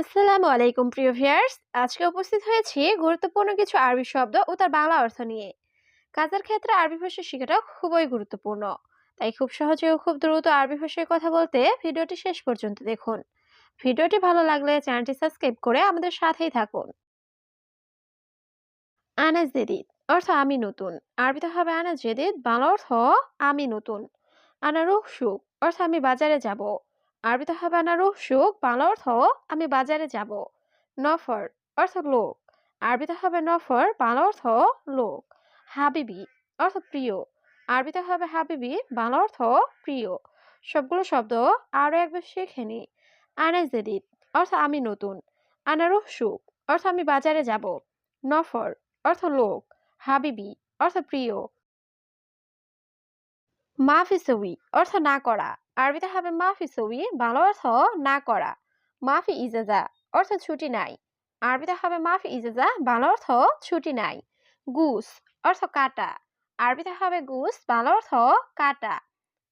আসসালামু আলাইকুম, প্রিয় ভিউয়ার্স। আজকে উপস্থিত হয়েছি গুরুত্বপূর্ণ কিছু আরবি শব্দ ও তার বাংলা অর্থ নিয়ে। কাজের ক্ষেত্রে আরবি ভাষা শেখাটা খুবই গুরুত্বপূর্ণ। তাই খুব সহজে ও খুব দ্রুত আরবি ভাষায় কথা বলতে ভিডিওটি শেষ পর্যন্ত দেখুন। ভিডিওটি ভালো লাগলে চ্যানেলটি সাবস্ক্রাইব করে আমাদের সাথেই থাকুন। আনাজ জেদিদ, অর্থ আমি নতুন। আরবিতে হবে আনাজ জেদিদ, বাংলা অর্থ আমি নতুন। আনারুহ সুখ, অর্থ আমি বাজারে যাব। আরবিতে হবে আনারুহ সুখ, বাংলা অর্থ আমি বাজারে যাব। নফর অর্থ লোক। আরবিতে হবে নফর, বাংলা অর্থ লোক। হাবিবি অর্থ প্রিয়। আরবিতে হবে হাবিবি, বাংলা অর্থ প্রিয়। সবগুলো শব্দ আরও একবার শিখে নি। আনাজ জেদিদ অর্থ আমি নতুন। আনারুহ সুখ, অর্থ আমি বাজারে যাব। নফর অর্থ লোক। হাবিবি অর্থ প্রিয়। মাফি সবি অর্থ না করা। আরবিতে হবে মাফি সবি বাংলা অর্থ না করা। মাফি ইজাজা, অর্থ ছুটি নাই। আরবিতে হবে মাফি ইজাজা, বাংলা অর্থ ছুটি নাই। গুস, অর্থ কাটা। আরবিতে হবে গুস, বাংলা অর্থ কাটা।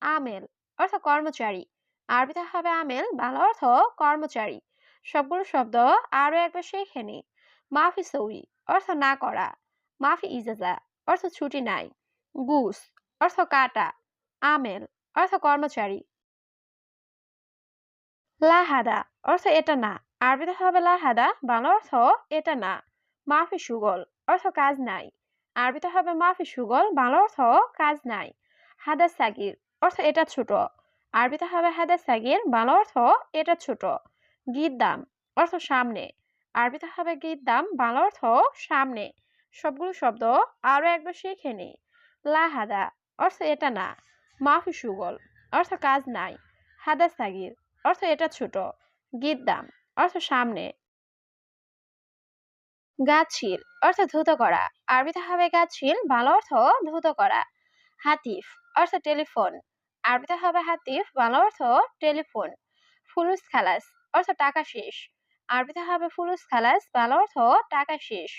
আমেল, অর্থ কর্মচারী। আরবিতে হবে আমেল, বাংলা অর্থ কর্মচারী। সবগুলো শব্দ আরও একবার শিখে মাফি সৌরি অর্থ না করা। মাফি ইজাজা, অর্থ ছুটি নাই। গুস, অর্থ কাটা। আমেল, অর্থ কর্মচারী। লাহাদা অর্থ এটা না। আরবিতে হবে লাহাদা বাংলা অর্থ এটা না। মাফি সুগল অর্থ কাজ নাই। আরবিতে হবে মাফি সুগল বাংলা অর্থ কাজ নাই। হাদা সাগির অর্থ এটা ছোট। আরবিতে হবে হাদা সাগির বাংলা অর্থ এটা ছোট। গিদ্দাম অর্থ সামনে। আরবিতে হবে গিদ্দাম বাংলা অর্থ সামনে। সবগুলো শব্দ আরও একবার শিখে নি লাহাদা অর্থ এটা না। মাফি সুগল অর্থ কাজ নাই। হাদা সাগির অর্থ এটা ছোট। গিদ্দাম অর্থ সামনে। গাছিল অর্থ ধুত করা। আরবিতে হবে গাছিল ভালো অর্থ ধুত করা। হাতিফ, অর্থ টেলিফোন। আরবিতে হবে হাতিফ ভালো অর্থ টেলিফোন। ফুলুস খালাস, অর্থ টাকা শেষ। আরবিতে হবে ফুলুস খালাস ভালো অর্থ টাকা শেষ।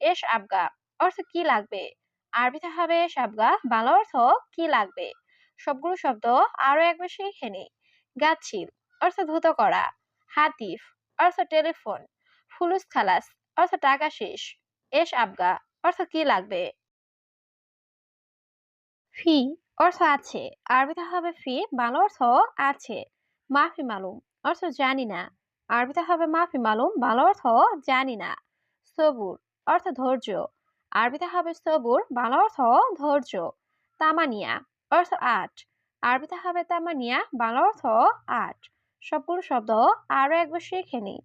এস আবগা, অর্থ কি লাগবে? আরবিতে হবে এস আবগা ভালো অর্থ কি লাগবে? সবগুলো শব্দ আরও একবার শিখে নি গাছিল অর্থ ধুত করা। হাতিফ অর্থ টেলিফোন। ফুলুস খালাস অর্থ টাকা শেষ। এস আবগা অর্থ কি লাগবে? ফি, অর্থ আছে। আরবিতে হবে ফি, বাংলা অর্থ আছে। মাফি মালুম, অর্থ জানি না। আরবিতে হবে মাফি মালুম, বাংলা অর্থ জানি না। সবুর, অর্থ ধৈর্য। আরবিতে হবে সবুর, বাংলা অর্থ ধৈর্য। তামানিয়া, অর্থ আট। আরবিতে হবে তামানিয়া, বাংলা অর্থ আট। সবগুলো শব্দ আরও একবার শিখে নি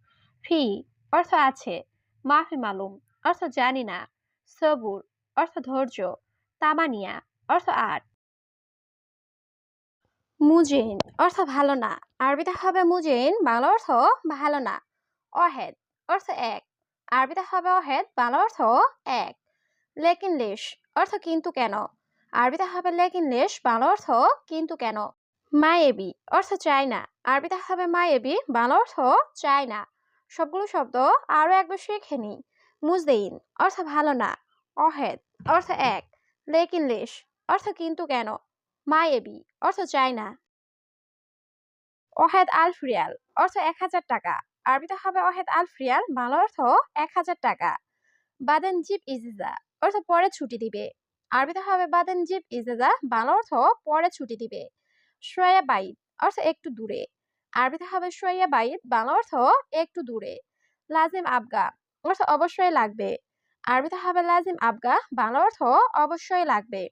ফি, অর্থ আছে, মাফি মালুম, অর্থ জানি না, সবুর, অর্থ ধৈর্য, তামানিয়া, অর্থ আট। মুজেন, অর্থ ভালো না, আরবিতে হবে মুজেন, বাংলা অর্থ ভালো না। অহেদ, অর্থ এক, আরবিতে হবে অহেদ, বাংলা অর্থ এক। লেকিন লেশ অর্থ কিন্তু কেন, আরবিতে হবে লেকিন লেশ বাংলা অর্থ কিন্তু কেন। মায়েবি অর্থ চাই না আরবিতে হবে মায়েবি, বাংলা অর্থ চাই না সবগুলো শব্দ আরও একবার শিখে নি মুজদেইন অর্থ ভালো না, অহেদ অর্থ এক লেকিন লেশ অর্থ কিন্তু কেন? মায়েবি অর্থ চাই না অহেদ আলফরিয়াল অর্থ এক হাজার টাকা। আরবিতে হবে অহেদ আলফরিয়াল বাংলা অর্থ এক হাজার টাকা। বাদেন জিপ ইজিজা অর্থ পরে ছুটি দিবে। আরবিতে হবে বাদেন জিপ ইজিজা, বাংলা অর্থ পরে ছুটি দিবে। সোয়া বাইদ অর্থ একটু দূরে। আরবিতে হবে সোয়া বাইদ বাংলা অর্থ একটু দূরে। লাজিম আবগা, অর্থ অবশ্যই লাগবে। আরবিতে হবে লাজিম আবগা, বাংলা অর্থ অবশ্যই লাগবে।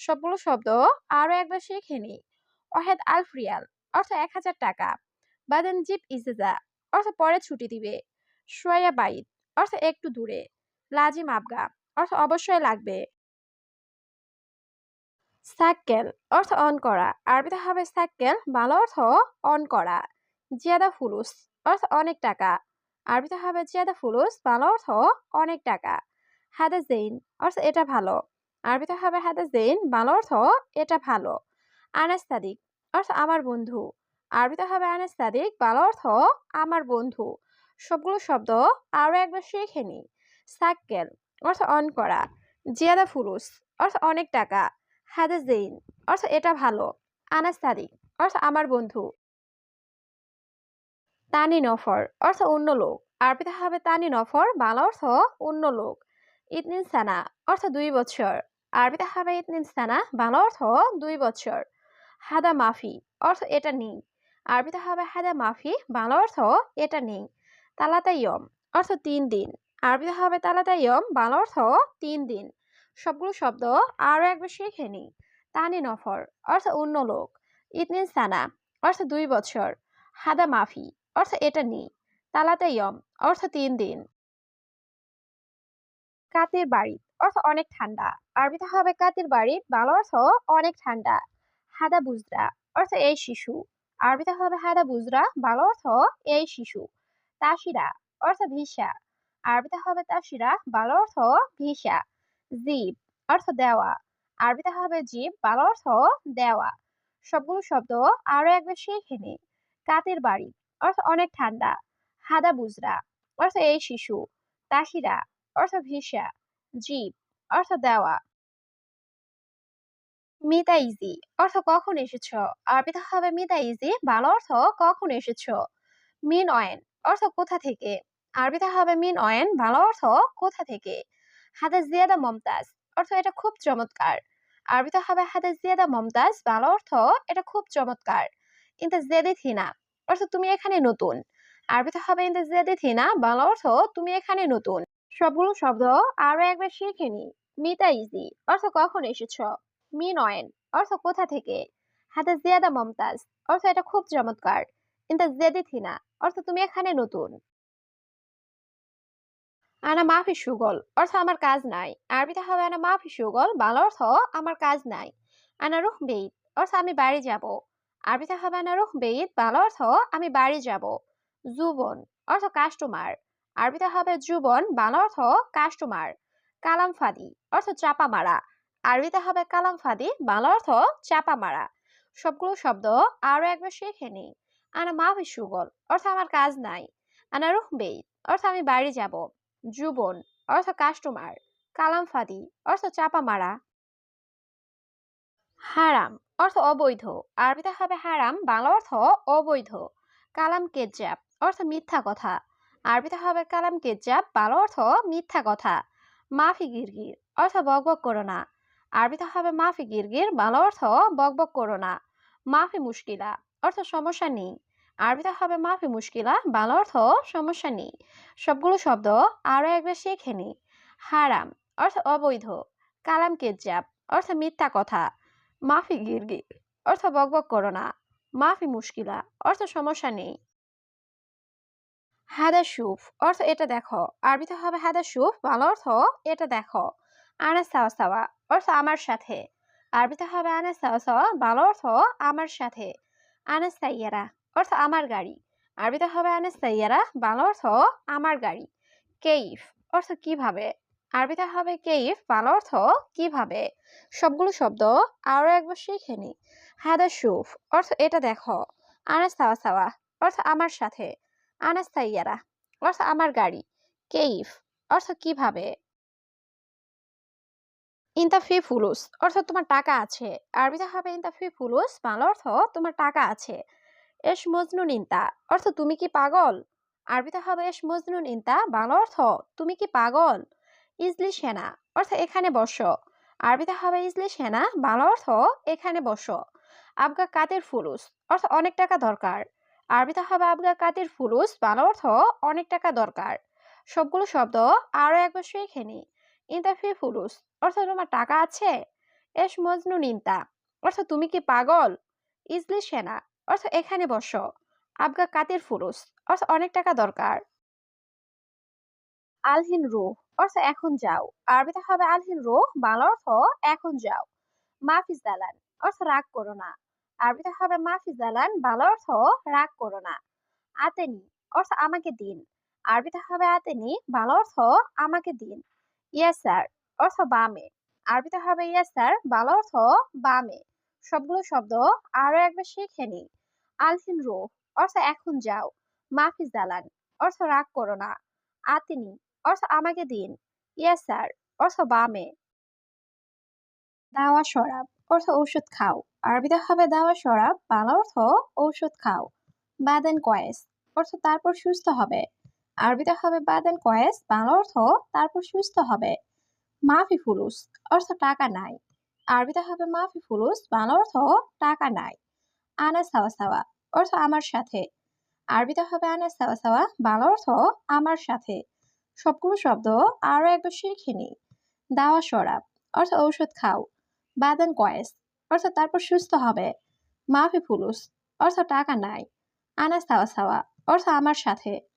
সবগুলো শব্দ আরও একবার শিখে নি। অহেদ আলফরিয়াল, অর্থ এক হাজার টাকা। বাদেন জিপ ইজেজা, অর্থ পরে ছুটি দিবে। সোয়া বাইদ অর্থ একটু দূরে। লাজিম আবগা, অর্থ অবশ্যই লাগবে। সাক্কেল অর্থ অন করা। আরবিতে হবে সাক্কেল বাংলা অর্থ অন করা। জিয়াদা ফুলুস, অর্থ অনেক টাকা। আরবিতে হবে জিয়াদা ফুলুস, বাংলা অর্থ অনেক টাকা। হাদা জেইন, অর্থ এটা ভালো। আরবিতে হবে হাদা জেইন, বাংলা অর্থ এটা ভালো। আনাস্তাদিক অর্থ আমার বন্ধু। আরবিতে হবে আনাস্তাদিক বাংলা অর্থ আমার বন্ধু। সবগুলো শব্দ আরও একবার শিখে নি। সাক্কেল অর্থ অন করা। জিয়াদা ফুলুস, অর্থ অনেক টাকা। হাদা জেইন অর্থ এটা ভালো। আনাস্তাদিক অর্থ আমার বন্ধু। তানি নফর, অর্থ অন্য লোক। আরবিতে হবে তানি নফর, বাংলা অর্থ অন্য লোক। ইতনিন সানা, অর্থ দুই বছর। আরবিতে হবে ইতনিন সানা, বাংলা অর্থ দুই বছর। হাদা মাফি, অর্থ এটা নেই। আরবিতে হবে হাদা মাফি, বাংলা অর্থ এটা নেই। তালাতা ইয়ম, অর্থ তিন দিন। আরবিতে হবে তালাতা ইয়ম, বাংলা অর্থ তিন দিন। সবগুলো শব্দ আরও একবার শিখে নি তানি নফর, অর্থ অন্য লোক। ইতনিন সানা, অর্থ দুই বছর। হাদা মাফি, অর্থ এটা নেই। তালাতা ইয়ম, অর্থ তিন দিন। কাতির বাড়ি, অর্থ অনেক ঠান্ডা। আরবিতে হবে কাতির বাড়ি, বাংলা অর্থ অনেক ঠান্ডা। হাদা বুজরা, অর্থ এই শিশু। আরবিতে হবে হাদা বুজরা, বাংলা অর্থ এই শিশু। তাসিরা, অর্থ ভিসা। আরবিতে হবে তাসিরা, বাংলা অর্থ ভিসা। জিব অর্থ দেওয়া। আরবিতে হবে জিব, বাংলা অর্থ দেওয়া। সবগুলো শব্দ আরও একবার শিখে নি। কাতির বাড়ি, অর্থ অনেক ঠান্ডা। হাদা বুজরা, অর্থ এই শিশু। তাসিরা অর্থ ভিসা। জিব, অর্থ দেওয়া। মিতা ইজি অর্থ কখন এসেছ? আরবিতে হবে মিতা ইজি ভালো অর্থ কখন এসেছ? মিন অয়েন অর্থ কোথা থেকে? আরবিতে হবে মিন অয়েন ভালো অর্থ কোথা থেকে? হাদা জিয়াদা মমতাজ, অর্থ এটা খুব চমৎকার। আরবিতে হবে হাদা জিয়াদা মমতাজ ভালো অর্থ এটা খুব চমৎকার। ইন্তা জেদি থিনা অর্থ তুমি এখানে নতুন। আরবিতে হবে ইন্তা জেদি থিনা ভালো অর্থ তুমি এখানে নতুন। সবগুলো শব্দ আরও একবার শিখে নি। মিতা ইজি, অর্থ কখন এসেছ? মি অয়েন অর্থ কোথা থেকে? হাতে জিয়াদা মমতাজ, অর্থ এটা খুব চমৎকার। ইন্তা জেদি থিনা অর্থ তুমি এখানে নতুন। আনা মাফি সুগল, অর্থ আমার কাজ নাই। আরবিতে হবে আনা মাফি সুগল, বাংলা অর্থ আমার কাজ নাই। আনা রুহ বেইত অর্থ আমি বাড়ি যাব। আরবিতে হবে আনা রুহ বেইত বাংলা অর্থ আমি বাড়ি যাব। জুবন, অর্থ কাস্টমার। আরবিতে হবে জুবন, বাংলা অর্থ কাস্টমার। কালাম ফাদি, অর্থ চাপা মারা। আরবিতে হবে কালাম ফাদি, বাংলা অর্থ চাপা মারা। সবগুলো শব্দ আরও একবার শিখে নি। আনা মাফি সুগল, অর্থ আমার কাজ নাই। আনা রুহ বেইত অর্থ আমি বাড়ি যাব। জুবন অর্থ কাস্টমার কালাম ফাদি, অর্থ চাপা মারা। হারাম, অর্থ অবৈধ। আরবিতে হবে হারাম, বাংলা অর্থ অবৈধ। কালাম কেজাব অর্থ মিথ্যা কথা। আরবিতে হবে কালাম কেজাব বাংলা অর্থ মিথ্যা কথা। মাফি গিরগির, অর্থ বকবক করো না। আরবিতে হবে মাফি গিরগির, বাংলা অর্থ বকবক করো না। মাফি মুশকিলা, অর্থ সমস্যা নেই। আরবিতে হবে মাফি মুশকিলা বাংলা অর্থ সমস্যা নেই। সবগুলো শব্দ আরও একবার শিখে নি। হারাম, অর্থ অবৈধ। কালাম কেজাব অর্থ মিথ্যা কথা। মাফি গিরগির অর্থ বকবক করো না। মাফি মুশকিলা অর্থ সমস্যা নেই। হাদা সুফ, অর্থ এটা দেখো। আরবিতে হবে হাদা সুফ, বাংলা অর্থ এটা দেখো। আনা সাওয়া সাওয়া, অর্থ আমার সাথে। আরবিতে হবে আনা সাওয়া সাওয়া, বাংলা অর্থ আমার সাথে। আনা সাইয়ারা অর্থ আমার গাড়ি। আরবিতে হবে আনা সাইয়ারা বাংলা অর্থ আমার গাড়ি। কেইফ অর্থ কীভাবে? আরবিতে হবে কেইফ, বাংলা অর্থ কীভাবে? সবগুলো শব্দ আরও একবার শিখে নি। হাদা সুফ অর্থ এটা দেখো। আনা সাওয়া সাওয়া অর্থ আমার সাথে। আনাস সাইয়ারা অর্থ আমার গাড়ি। কেইফ অর্থ কীভাবে? ইন্তাফি ফুলুস অর্থ তোমার টাকা আছে। আরবিতে হবে ইন্তাফি ফুলুস, বাংলা অর্থ তোমার টাকা আছে। এস মজনুন ইন্তা অর্থ তুমি কি পাগল? আরবিতে হবে এস মজনুন ইন্তা বাংলা অর্থ তুমি কি পাগল? ইজলি সেনা, অর্থ এখানে বসো। আরবিতে হবে ইজলি সেনা, বাংলা অর্থ এখানে বসো। আবগা কাতের ফুলুস, অর্থ অনেক টাকা দরকার। আরবিতে হবে আবগা কাতের ফুলুস, বাংলা অর্থ অনেক টাকা দরকার। সবগুলো শব্দ আরও একবার শিখে নি। ইন্তাফি ফুলুস, অর্থ তোমার টাকা আছে? এস মজনুন ইন্তা অর্থ তুমি কি পাগল? ইজলি সেনা অর্থ এখানে বসো। আবগা কাতির ফুরুস? অর্থ অনেক টাকা দরকার। আলহিন রুহ অর্থ এখন যাও। আরবিতে হবে আলহিন রুহ, বাংলা অর্থ এখন যাও। মাফিজ দালান অর্থ রাগ করো না। আরবিতে হবে মাফিজ দালান, বাংলা অর্থ রাগ করো না। আতেনি অর্থ আমাকে দিন। আরবিতে হবে আতেনি, বাংলা অর্থ আমাকে দিন। ইয়াসার, অর্থ বামে। আরবিতে হবে ইয়াসার, বাংলা অর্থ বামে। সবগুলো শব্দ আরও একবার শিখে নি আলহিন রো অর্থ এখন যাও। মাফি দালান অর্থ রাগ করো না। আতিনি, অর্থ আমাকে দিন। ইয়াসার অর্থ বামে। দাওয়া শরাব, অর্থ ঔষধ খাও। আরবিতে হবে দাওয়া শরাব, বাংলা অর্থ ঔষধ খাও। বাদেন কয়েস, অর্থ তারপর সুস্থ হবে। আরবিতে হবে বাদেন কয়েস, বাংলা অর্থ তারপর সুস্থ হবে। মাফি ফুলুস, অর্থ টাকা নাই। আরবিতে হবে মাফি ফুলুস, বাংলা অর্থ টাকা নাই। আনা সাওয়া অর্থ আমার সাথে। আরবিতে হবে আনা সাওয়া বাংলা অর্থ আমার সাথে। সবগুলো শব্দ আরও একবার শিখে নি দাওয়া সরাব অর্থ ঔষধ খাও। বাদান কয়েস, অর্থ তারপর সুস্থ হবে। মাফি ফুলুস অর্থ টাকা নাই। আনা সাওয়া সাওয়া, অর্থ আমার সাথে।